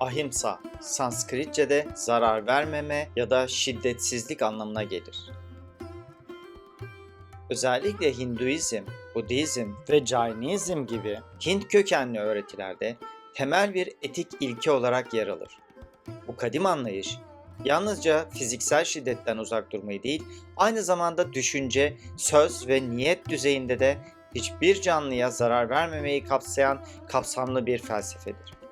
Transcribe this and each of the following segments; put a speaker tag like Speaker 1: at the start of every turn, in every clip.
Speaker 1: Ahimsa, Sanskritçe'de zarar vermeme ya da şiddetsizlik anlamına gelir. Özellikle Hinduizm, Budizm ve Jainizm gibi Hint kökenli öğretilerde temel bir etik ilke olarak yer alır. Bu kadim anlayış yalnızca fiziksel şiddetten uzak durmayı değil, aynı zamanda düşünce, söz ve niyet düzeyinde de hiçbir canlıya zarar vermemeyi kapsayan kapsamlı bir felsefedir.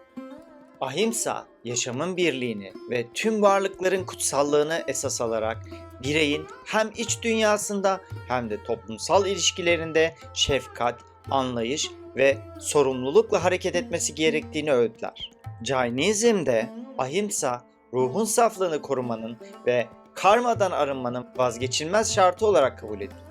Speaker 1: Ahimsa, yaşamın birliğini ve tüm varlıkların kutsallığını esas alarak bireyin hem iç dünyasında hem de toplumsal ilişkilerinde şefkat, anlayış ve sorumlulukla hareket etmesi gerektiğini öğütler. Jainizm'de ahimsa, ruhun saflığını korumanın ve karmadan arınmanın vazgeçilmez şartı olarak kabul edilir.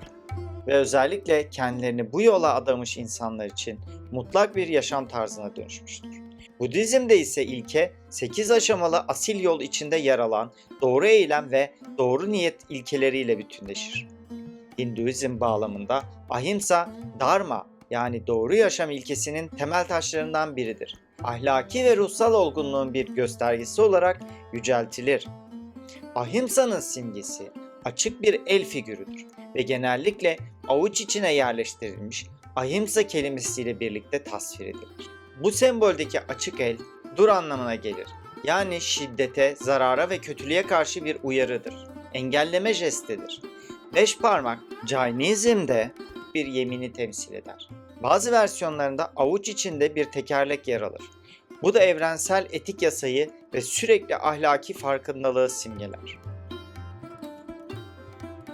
Speaker 1: Ve özellikle kendilerini bu yola adamış insanlar için mutlak bir yaşam tarzına dönüşmüştür. Budizm'de ise ilke 8 aşamalı asil yol içinde yer alan doğru eylem ve doğru niyet ilkeleriyle bütünleşir. Hinduizm bağlamında ahimsa dharma yani doğru yaşam ilkesinin temel taşlarından biridir. Ahlaki ve ruhsal olgunluğun bir göstergesi olarak yüceltilir. Ahimsa'nın simgesi açık bir el figürüdür ve genellikle avuç içine yerleştirilmiş ahimsa kelimesiyle birlikte tasvir edilir. Bu semboldeki açık el dur anlamına gelir. Yani şiddete, zarara ve kötülüğe karşı bir uyarıdır. Engelleme jestidir. Beş parmak Jainizm'de bir yemini temsil eder. Bazı versiyonlarında avuç içinde bir tekerlek yer alır. Bu da evrensel etik yasayı ve sürekli ahlaki farkındalığı simgeler.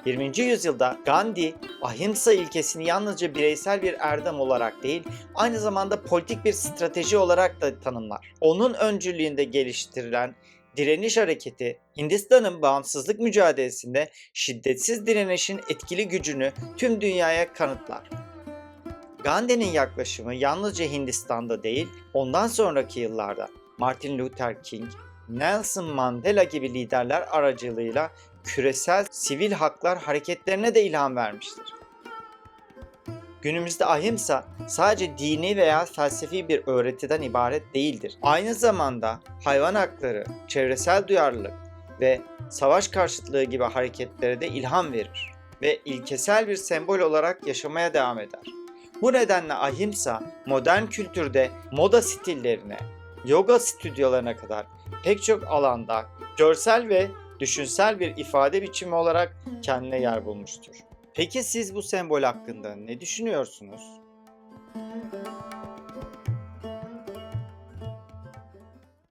Speaker 1: 20. yüzyılda Gandhi, ahimsa ilkesini yalnızca bireysel bir erdem olarak değil, aynı zamanda politik bir strateji olarak da tanımlar. Onun öncülüğünde geliştirilen direniş hareketi, Hindistan'ın bağımsızlık mücadelesinde şiddetsiz direnişin etkili gücünü tüm dünyaya kanıtlar. Gandhi'nin yaklaşımı yalnızca Hindistan'da değil, ondan sonraki yıllarda Martin Luther King, Nelson Mandela gibi liderler aracılığıyla küresel sivil haklar hareketlerine de ilham vermiştir. Günümüzde ahimsa sadece dini veya felsefi bir öğretiden ibaret değildir. Aynı zamanda hayvan hakları, çevresel duyarlılık ve savaş karşıtlığı gibi hareketlere de ilham verir ve ilkesel bir sembol olarak yaşamaya devam eder. Bu nedenle ahimsa modern kültürde moda stillerine, yoga stüdyolarına kadar pek çok alanda görsel ve düşünsel bir ifade biçimi olarak kendine yer bulmuştur. Peki siz bu sembol hakkında ne düşünüyorsunuz?